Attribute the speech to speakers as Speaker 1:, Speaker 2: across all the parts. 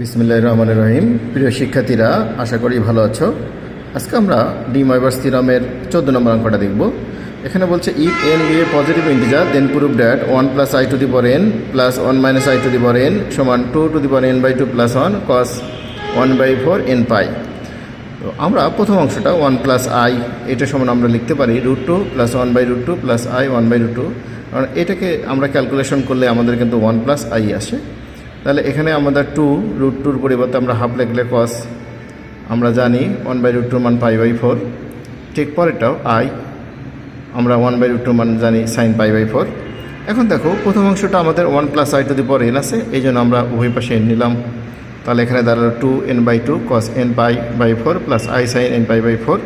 Speaker 1: বিসমিল্লাহ রহমান রহিম। প্রিয় শিক্ষার্থীরা, আশা করি ভালো আছো। আজকে আমরা ডি মাইভার্স থিরামের চোদ্দ নম্বর অঙ্কটা দেখব। এখানে বলছে if n be a positive integer then prove that one plus i to the power n plus one minus i to the power n সমান two to the power n by two plus one cos one by four n pi তো আমরা প্রথম অংশটা one plus I এটা সমান আমরা লিখতে পারি root two plus one by root two plus i one by root two কারণ এটাকে আমরা ক্যালকুলেশন করলে আমাদের কিন্তু ওয়ান প্লাস আই আসে। তাহলে এখানে আমাদের টু রুট টুর পরিবর্তে আমরা হাফ লিখলে কস আমরা জানি ওয়ান বাই রুট টুর মান পাই বাই ফোর ঠিক পরেরটাও আই আমরা ওয়ান বাই রুট টুর মান জানি সাইন পাই বাই ফোর এখন দেখো, প্রথম অংশটা আমাদের one plus i to the power n আছে, এই জন্য আমরা উভয় পাশে এন নিলাম। তাহলে এখানে দাঁড়াল two n by two cos n pi by four plus i sine n pi by four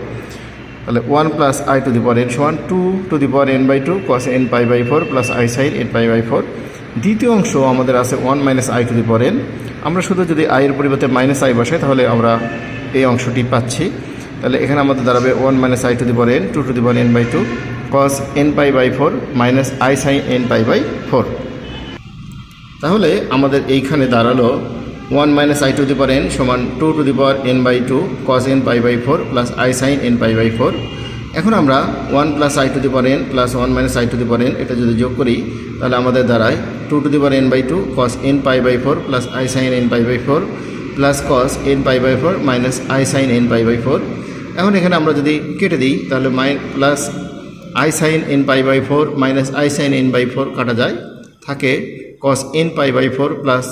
Speaker 1: তাহলে one plus i to the power n সমান two to the power n by two cos n pi by four plus i sine n pi by four দ্বিতীয় অংশ আমাদের আছে one minus i to n আমরা শুধু যদি আইয়ের পরিবর্তে মাইনাস আই বসাই, তাহলে আমরা এই অংশটি পাচ্ছি। তাহলে এখানে আমাদের দাঁড়াবে one minus i to the n two to the power n by two cos n pi by four minus i sine n pi by four তাহলে আমাদের এইখানে দাঁড়াল one minus i to the power n সমান two to the power n by two cos n pi by four plus i sine n pi by four এখন আমরা one plus i to the power n plus one minus i to the power n এটা যদি যোগ করি, তাহলে আমাদের দাঁড়ায় two to the power n by two cos n pi by four plus i sine n pi by four plus cos n pi by four minus i sine n pi by four এখন এখানে আমরা যদি কেটে দিই, তাহলে my plus i sine n pi by four minus i sine n by four কাটা যায়। থাকে cos n pi by four plus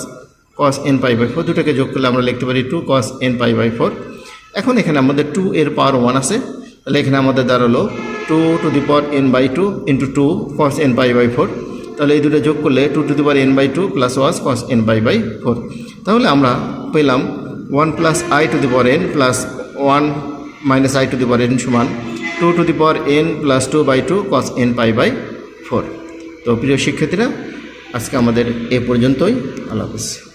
Speaker 1: cos n pi by four দুটোকে যোগ করলে আমরা লিখতে পারি two cos n pi by four এখন এখানে আমাদের টু এর পাওয়ার ওয়ান আছে। তাহলে এখানে আমাদের দাঁড়াল two to the power n by two into two cos n pi by four তাহলে এই দুটো যোগ করলে two to the power n by two plus was cos n by by four তাহলে আমরা পেলাম one plus i to the power n plus one minus i to the power n সমান two to the power n plus two by two cos n pi by four তো প্রিয় শিক্ষার্থীরা, আজকে আমাদের এ পর্যন্তই। আল্লাহ হাফিজ।